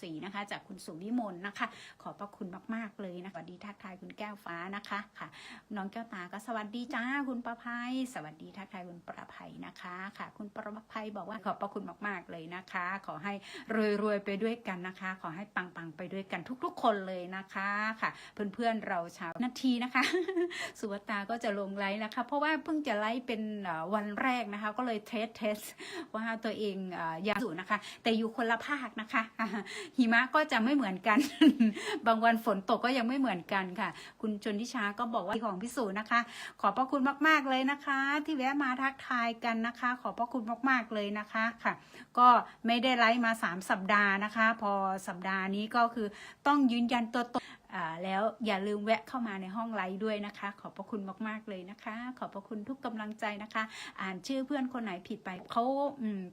ศรีนะคะ จากคุณสุวิมลนะคะ ขอบพระคุณมาก ๆ เลยนะสวัสดีทักทายคุณแก้วฟ้านะคะค่ะ น้องแก้วตาก็สวัสดีจ้าคุณประภัย สวัสดีทักทายคุณประภัยนะคะค่ะ คุณประภัยบอกว่าขอบพระคุณมาก ๆ เลยนะคะ ขอให้รวยๆไปด้วยกันนะคะ ขอให้ปังๆไปด้วยกันทุก ๆ คนเลยนะคะค่ะ เพื่อนๆเราชาวนาทีนะคะ สุวัตตาก็จะลงไลฟ์นะคะ เพราะว่าเพิ่งจะไลฟ์เป็นวันแรกนะคะ ก็เลยเทสเทสว่าตัวเองอยังอยู่นะคะ แต่อยู่คนละภาคนะคะหิมะก็จะไม่เหมือนกัน บางวันฝนตกก็ยังไม่เหมือนกันค่ะ คุณชนทิชาก็บอกว่าของพิสูจน์นะคะ ขอบพระคุณมาก ๆเลยนะคะ ที่แวะมาทักทายกันนะคะ ขอบพระคุณมากๆเลยนะคะค่ะ ก็ไม่ได้ไลฟ์มา 3 สัปดาห์นะคะ พอสัปดาห์นี้ก็คือต้องยืนยันตัวตน แล้วอย่าลืมแวะเข้ามาในห้องไลฟ์ด้วยนะคะ ขอบพระคุณมาก ๆ เลยนะคะ ขอบพระคุณทุกกำลังใจนะคะ อ่านชื่อเพื่อนคนไหนผิดไปเขา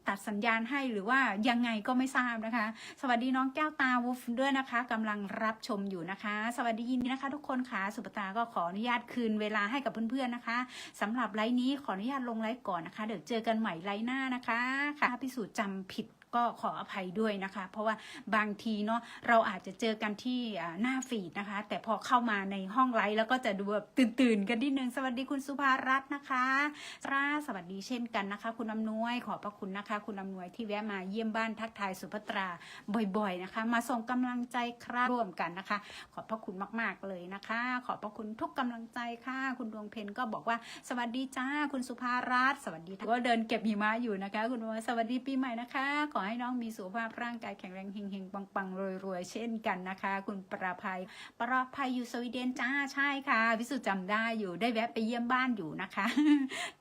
ตัดสัญญาณให้หรือว่ายังไงก็ไม่ทราบนะคะ สวัสดีน้องแก้วตาวูฟด้วยนะคะกำลังรับชมอยู่นะคะ สวัสดียินดีนะคะ ทุกคนค่ะสุปตาก็ขออนุญาตคืนเวลาให้กับเพื่อนๆนะคะสำหรับไลฟ์นี้ขออนุญาตลงไลฟ์ก่อนนะคะ เดี๋ยวเจอกันใหม่ไลฟ์หน้านะคะค่ะพิสูจน์จำผิด ก็ขออภัยด้วยนะคะ เพราะว่าบางทีเนาะเราอาจจะเจอกันที่หน้าฟีดนะคะ แต่พอเข้ามาในห้องไลฟ์แล้วก็จะดูแบบตื่นๆ กันนิดนึง สวัสดีคุณสุภารัตน์นะคะราสวัสดีเช่นกันนะคะ คุณอำนวยขอบพระคุณนะคะ คุณอำนวยที่แวะมาเยี่ยมบ้านทักทายสุภัตราบ่อยๆนะคะ มาส่งกำลังใจครับร่วมกันนะคะ ขอบพระคุณมากๆเลยนะคะ ขอบพระคุณทุกกำลังใจค่ะ คุณดวงเพนก็บอกว่าสวัสดีจ้าคุณสุภารัตน์สวัสดีก็เดินเก็บหิมะอยู่นะคะ คุณว่าสวัสดีปีใหม่นะคะขอให้น้องมีสุขภาพร่างกายแข็งแรงเฮงๆ ปังๆรวยๆ เช่นกันนะคะ คุณประภัย ประภัยอยู่สวีเดนจ้าใช่ค่ะพิสุทธิจำได้อยู่ได้แวะไปเยี่ยมบ้านอยู่นะคะ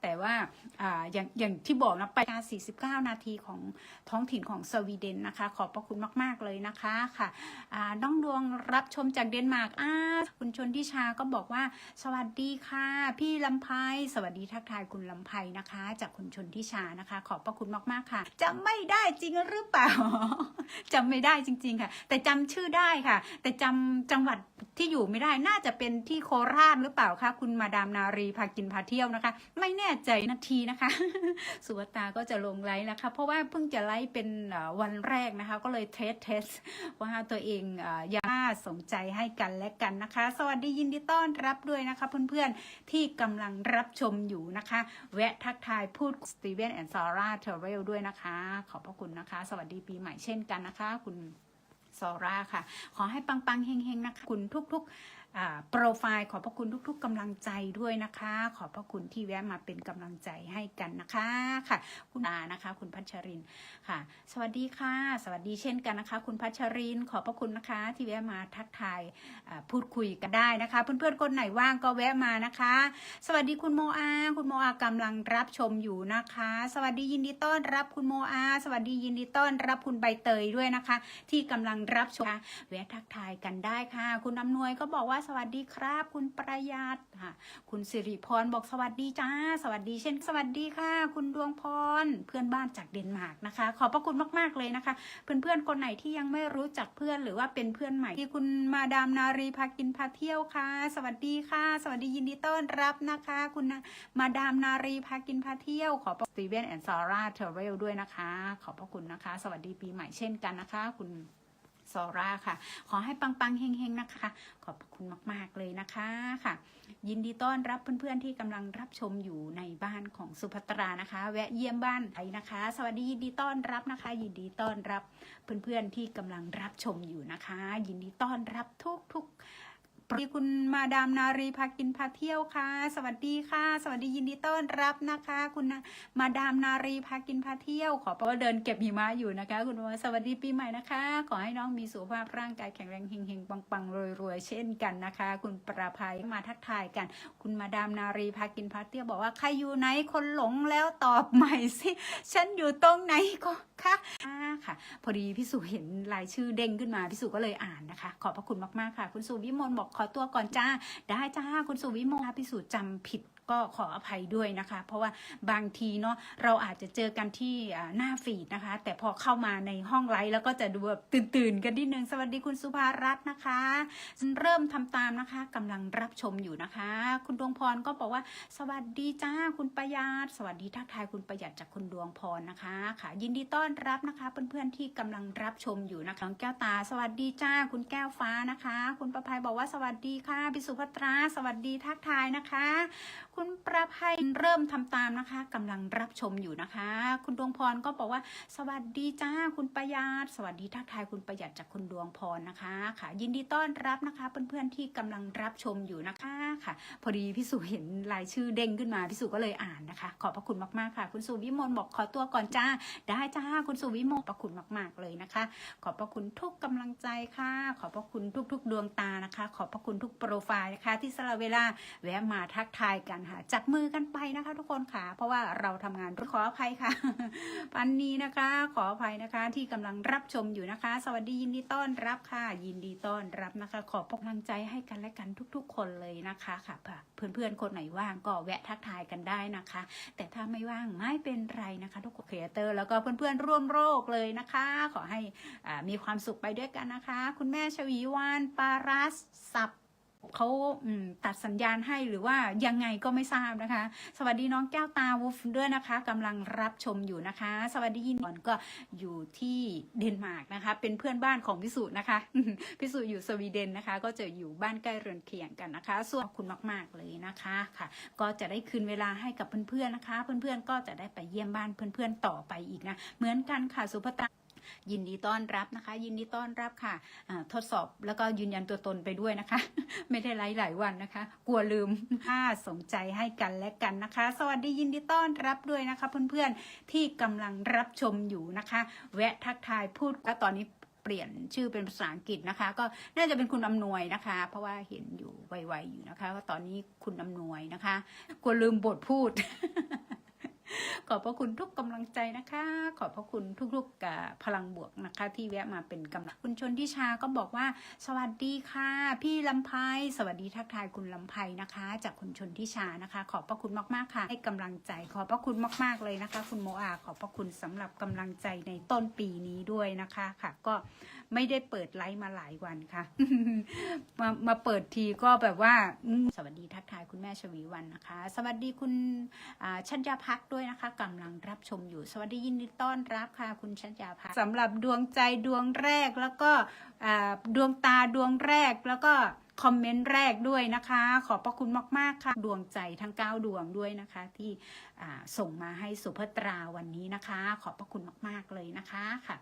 แต่ว่าออย่างอย่างที่บอกนะไปการ49 นาทีของท้องถิ่นของสวีเดนนะคะ ขอบพระคุณมากๆเลยนะคะค่ะน้องดวงรับชมจากเดนมาร์กคุณชนทิชาก็บอกว่า สวัสดีค่ะ พี่ลำไพสวัสดีทักทายคุณลำไพนะคะ จากคุณชนทิชานะคะ ขอบพระคุณมากๆค่ะจำไม่ได้จริงหรือเปล่าจำไม่ได้จริง ๆ ค่ะ แต่จำชื่อได้ค่ะ แต่จำจังหวัดที่อยู่ไม่ได้น่าจะเป็นที่โคราชหรือเปล่าคะคุณมาดามนารีพากินพาเที่ยวนะคะ ไม่แน่ใจนาทีนะคะ สุวัตาก็จะลงไลฟ์นะคะ เพราะว่าเพิ่งจะไลฟ์เป็นวันแรกนะคะ ก็เลยเทสเทสว่าตัวเองอยังน่าสนใจให้กันและกันนะคะ สวัสดียินดีต้อนรับด้วยนะคะ เพื่อนๆที่กำลังรับชมอยู่นะคะ แวะทักทายพูดสตีเวนแอนด์ซาร่าเทเรลด้วยนะคะ ขอบพระคุณนะคะ สวัสดีปีใหม่เช่นกันนะคะ คุณซอร่าค่ะ ขอให้ปังๆเฮงๆนะคะ คุณทุกๆ โปรไฟล์ขอบพระคุณทุก ๆกำลังใจด้วยนะคะ ขอบพระคุณที่แวะมาเป็นกำลังใจให้กันนะคะค่ะ คุณอานะคะ คุณพัชรินค่ะ สวัสดีค่ะ สวัสดีเช่นกันนะคะ คุณพัชริน ขอบพระคุณนะคะ ที่แวะมาทักทายพูดคุยกันได้นะคะ เพื่อนๆคนไหนว่างก็แวะมานะคะ สวัสดีคุณโมอา คุณโมอากำลังรับชมอยู่นะคะ สวัสดียินดีต้อนรับคุณโมอา สวัสดียินดีต้อนรับคุณใบเตยด้วยนะคะ ที่กำลังรับชมแวะทักทายกันได้ค่ะ คุณอำนวยก็บอกว่าสวัสดีครับ คุณประหยัดค่ะ คุณสิริพรบอกสวัสดีจ้า สวัสดีเช่น สวัสดีค่ะ คุณดวงพรเพื่อนบ้านจากเดนมาร์กนะคะ ขอบพระคุณมากๆเลยนะคะ เพื่อนๆคนไหนที่ยังไม่รู้จักเพื่อนหรือว่าเป็นเพื่อนใหม่ที่คุณมาดามนารีพากินพาเที่ยวค่ะ สวัสดีค่ะ สวัสดียินดีต้อนรับนะคะ คุณมาดามนารีพากินพาเที่ยว ขอบสตีเวนแอนด์ซาร่าเทเรลด้วยนะคะ ขอบพระคุณนะคะ สวัสดีปีใหม่เช่นกันนะคะ คุณ ซอร่าค่ะ ขอให้ปังๆเฮงๆนะคะ ขอบคุณมากๆเลยนะคะค่ะ ยินดีต้อนรับเพื่อนๆที่กำลังรับชมอยู่ในบ้านของสุภัตรานะคะ แวะเยี่ยมบ้านไปนะคะ สวัสดียินดีต้อนรับนะคะ ยินดีต้อนรับเพื่อนๆที่กำลังรับชมอยู่นะคะ ยินดีต้อนรับทุกๆ สวัสดีคุณมาดามนารีพากินพาเที่ยวค่ะ สวัสดีค่ะ สวัสดียินดีต้อนรับนะคะ คุณมาดามนารีพากินพาเที่ยว ขอเพราะว่าเดินเก็บหิมะอยู่นะคะ คุณว่าสวัสดีปีใหม่นะคะ ขอให้น้องมีสุขภาพร่างกายแข็งแรงเฮงๆปังๆรวยๆเช่นกันนะคะ คุณประภัยมาทักทายกัน คุณมาดามนารีพากินพาเที่ยวบอกว่าใครอยู่ไหนคนหลงแล้วตอบใหม่สิฉันอยู่ตรงไหนก็คะอ่าค่ะ พอดีพี่สุเห็นรายชื่อเด้งขึ้นมาพี่สุก็เลยอ่านนะคะ ขอบพระคุณมากๆค่ะ คุณสุวิมลบอกขอตัวก่อนจ้า ได้จ้าคุณสุวิมลค่ะพี่สุจำผิด ก็ขออภัยด้วยนะคะ เพราะว่าบางทีเนาะเราอาจจะเจอกันที่หน้าฟีดนะคะ แต่พอเข้ามาในห้องไลฟ์แล้วก็จะดูแบบตื่นๆ กันนิดนึง สวัสดีคุณสุภารัตน์นะคะเริ่มทำตามนะคะกำลังรับชมอยู่นะคะ คุณดวงพรก็บอกว่า สวัสดีจ้าคุณประหยัดสวัสดีทักทายคุณประหยัดจากคุณดวงพรนะคะค่ะ ยินดีต้อนรับนะคะเพื่อนๆที่กำลังรับชมอยู่นะคะน้องแก้วตา สวัสดีจ้าคุณแก้วฟ้านะคะ คุณประภัยบอกว่าสวัสดีค่ะพิสุภัตรา สวัสดีทักทายนะคะคุณประภัยเริ่มทำตามนะคะกำลังรับชมอยู่นะคะ คุณดวงพรก็บอกว่า สวัสดีจ้าคุณประหยัดสวัสดีทักทายคุณประหยัดจากคุณดวงพรนะคะค่ะ ยินดีต้อนรับนะคะเพื่อนๆที่กำลังรับชมอยู่นะคะค่ะ พอดีพี่สุเห็นรายชื่อเด้งขึ้นมาพี่สุก็เลยอ่านนะคะ ขอบพระคุณมากๆค่ะ คุณสุวิมลบอกขอตัวก่อนจ้า ได้จ้าคุณสุวิมลขอบพระคุณมากๆเลยนะคะ ขอบพระคุณทุกกำลังใจค่ะ ขอบพระคุณทุก ๆ ดวงตานะคะ ขอบพระคุณทุกโปรไฟล์นะคะ ที่สละเวลาแวะมาทักทายกันค่ะจับมือกันไปนะคะ ทุกคนค่ะ เพราะว่าเราทำงานขออภัยค่ะปันนี้นะคะ ขออภัยนะคะที่กำลังรับชมอยู่นะคะ สวัสดียินดีต้อนรับค่ะ ยินดีต้อนรับนะคะ ขอบกำลังใจให้กันและกันทุก ๆ คนเลยนะคะค่ะเพื่อนๆคนไหนว่างก็แวะทักทายกันได้นะคะ แต่ถ้าไม่ว่างไม่เป็นไรนะคะ ทุกคนครีเอเตอร์แล้วก็เพื่อนๆร่วมโรคเลยนะคะ ขอให้มีความสุขไปด้วยกันนะคะ คุณแม่ชวีวานปารัสสับ เขาตัดสัญญาณให้หรือว่ายังไงก็ไม่ทราบนะคะ สวัสดีน้องแก้วตาวูฟด้วยนะคะกำลังรับชมอยู่นะคะ สวัสดียินก่อนก็อยู่ที่เดนมาร์กนะคะ เป็นเพื่อนบ้านของพิสูจน์นะคะพิสูจน์อยู่สวีเดนนะคะ ก็จะอยู่บ้านใกล้เรือนเคียงกันนะคะ ส่วนขอบคุณมาก ๆเลยนะคะค่ะ ก็จะได้คืนเวลาให้กับเพื่อนๆนะคะ เพื่อนๆก็จะได้ไปเยี่ยมบ้านเพื่อนๆต่อไปอีกนะ เหมือนกันค่ะสุภตา ยินดีต้อนรับนะคะ ยินดีต้อนรับค่ะทดสอบแล้วก็ยืนยันตัวตนไปด้วยนะคะ ไม่ได้ไลฟ์หลายวันนะคะ กลัวลืมถ้าสนใจให้กันและกันนะคะ สวัสดียินดีต้อนรับด้วยนะคะ เพื่อนๆที่กำลังรับชมอยู่นะคะ แวะทักทายพูดก็ตอนนี้เปลี่ยนชื่อเป็นภาษาอังกฤษนะคะ ก็น่าจะเป็นคุณอำนวยนะคะ เพราะว่าเห็นอยู่ไวๆอยู่นะคะว่าตอนนี้คุณอำนวยนะคะกลัวลืมบทพูด ขอบพระคุณทุกกำลังใจนะคะ ขอบพระคุณทุกๆกับพลังบวกนะคะ ที่แวะมาเป็นกำลังคุณชนทิชาก็บอกว่า สวัสดีค่ะ พี่ลำไพสวัสดีทักทายคุณลำไพนะคะ จากคุณชนทิชานะคะ ขอบพระคุณมากๆค่ะ ให้กำลังใจ ขอบพระคุณมาก ๆเลยนะคะ คุณโมอาขอบพระคุณสำหรับกำลังใจในต้นปีนี้ด้วยนะคะค่ะ ก็ ไม่ได้เปิดไลฟ์มาหลายวันค่ะ มามาเปิดทีก็แบบว่าสวัสดีทักทายคุณแม่ชวีวันนะคะ สวัสดีคุณชัญญาพักด้วยนะคะกำลังรับชมอยู่ สวัสดียินดีต้อนรับค่ะ คุณชัญญาพักสำหรับดวงใจดวงแรกแล้วก็ดวงตาดวงแรกแล้วก็คอมเมนต์แรกด้วยนะคะ ขอบพระคุณมาก ๆ ค่ะ ดวงใจทั้ง 9 ดวงด้วยนะคะ ที่ส่งมาให้สุภตราวันนี้นะคะ ขอบพระคุณมาก ๆ เลยนะคะค่ะ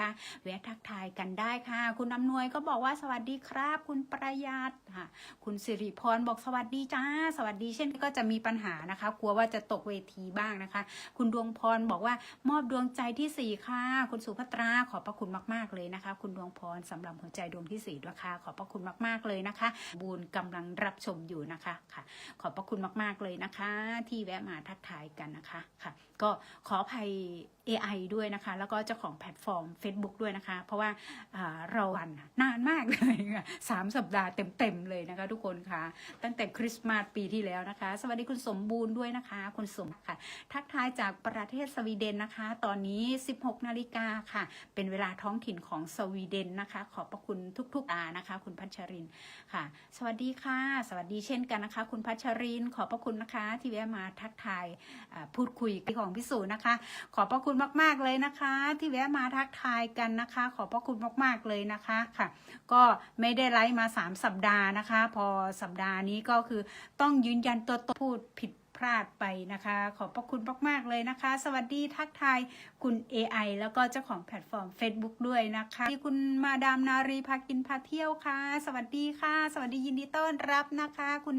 ค่ะแวะทักทายกันได้ค่ะ คุณอำนวยก็บอกว่าสวัสดีครับ คุณประหยัดค่ะ คุณสิริพรบอกสวัสดีจ้า สวัสดีเช่นก็จะมีปัญหานะคะ กลัวว่าจะตกเวทีบ้างนะคะ คุณดวงพรบอกว่ามอบดวงใจที่สี่ค่ะ คุณสุภัตราขอบพระคุณมาก ๆเลยนะคะ คุณดวงพรสำหรับหัวใจดวงที่สี่ด้วยค่ะ ขอบพระคุณมากๆเลยนะคะ บูนกำลังรับชมอยู่นะคะค่ะ ขอบพระคุณมากๆเลยนะคะ ที่แวะมาทักทายกันนะคะค่ะ ก็ขออภัย AI ด้วยนะคะ แล้วก็เจ้าของแพลตฟอร์ม Facebook ด้วยนะคะ เพราะว่าเราวันนานมากเลยสามสัปดาห์เต็มๆเลยนะคะ ทุกคนค่ะ ตั้งแต่คริสต์มาสปีที่แล้วนะคะ สวัสดีคุณสมบูรณ์ด้วยนะคะ คุณสมค่ะ ทักทายจากประเทศสวีเดนนะคะ ตอนนี้ 16นาฬิกาค่ะ เป็นเวลาท้องถิ่นของสวีเดนนะคะ ขอบพระคุณทุกๆตานะคะ คุณพัชรินค่ะ สวัสดีค่ะ สวัสดีเช่นกันนะคะ คุณพัชรินขอบพระคุณนะคะ ที่แวะมาทักทายพูดคุยของพิสูจน์นะคะ ขอบพระคุณมาก ๆเลยนะคะ ที่แวะมาทักทายกันนะคะ ขอบพระคุณมาก ๆ เลยนะคะค่ะ ก็ไม่ได้ไลฟ์มา 3 สัปดาห์นะคะ พอสัปดาห์นี้ก็คือต้องยืนยันตัวตนพูดผิด ลาดไปนะคะ ขอบพระคุณมากๆเลยนะคะ สวัสดีทักทายคุณ AI แล้วก็เจ้าของแพลตฟอร์ม Facebook ด้วยนะคะที่คุณมาดามนารีพากินพาเที่ยวค่ะ สวัสดีค่ะ สวัสดียินดีต้อนรับนะคะ คุณ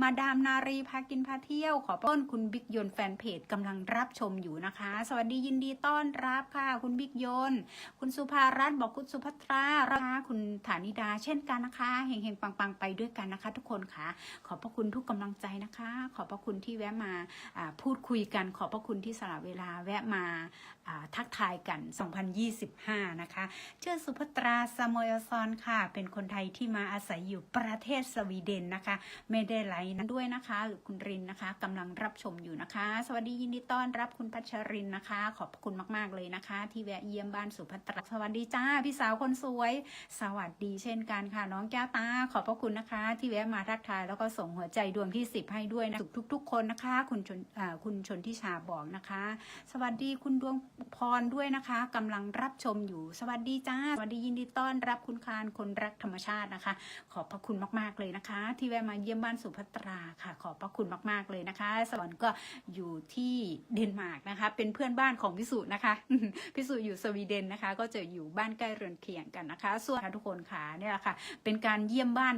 มาดามนารีพากินพาเที่ยว ขอต้นคุณบิ๊กยนแฟนเพจกำลังรับชมอยู่นะคะ สวัสดียินดีต้อนรับค่ะ คุณบิ๊กยนคุณสุภารัตน์บอกคุณสุภัตราราคุณฐานิดาเช่นกันนะคะเฮงๆปังๆไปด้วยกันนะคะ ทุกคนค่ะ ขอบพระคุณทุกกำลังใจนะคะ ขอบพระคุณที่วะมาพูดคุยกันขอบพระคุณที่สละเวลาแวะมาทักทายกัน 2025 นะคะเชื่อสุภตราสโมยซอนค่ะ เป็นคนไทยที่มาอาศัยอยู่ประเทศสวีเดนนะคะ ไม่ได้ไลน์นั้นด้วยนะคะ หรือคุณรินนะคะกำลังรับชมอยู่นะคะ สวัสดียินดีต้อนรับคุณพัชรินนะคะ ขอบคุณมาก ๆ เลยนะคะ ที่แวะเยี่ยมบ้านสุภตรา สวัสดีจ้าพี่สาวคนสวย สวัสดีเช่นกันค่ะ น้องแก้วตา ขอบพระคุณนะคะ ที่แวะมาทักทายแล้วก็ส่งหัวใจดวงที่ 10 ให้ด้วยนะทุก ๆ คนนะคะ คุณชนอ่าคุณชนทิชาบอกนะคะ สวัสดีคุณดวงพรด้วยนะคะกำลังรับชมอยู่ สวัสดีจ้า สวัสดียินดีต้อนรับคุณคารคนรักธรรมชาตินะคะ ขอบพระคุณมาก ๆ เลยนะคะ ที่แวะมาเยี่ยมบ้านสุภัตราค่ะ ขอบพระคุณมาก ๆ เลยนะคะ สวรรค์ก็อยู่ที่เดนมาร์กนะคะ เป็นเพื่อนบ้านของพิสุนะคะพิสุอยู่สวีเดนนะคะ ก็จะอยู่บ้านใกล้เรือนเคียงกันนะคะ ส่วนทุกคนค่ะเนี่ยแหละค่ะ เป็นการเยี่ยมบ้าน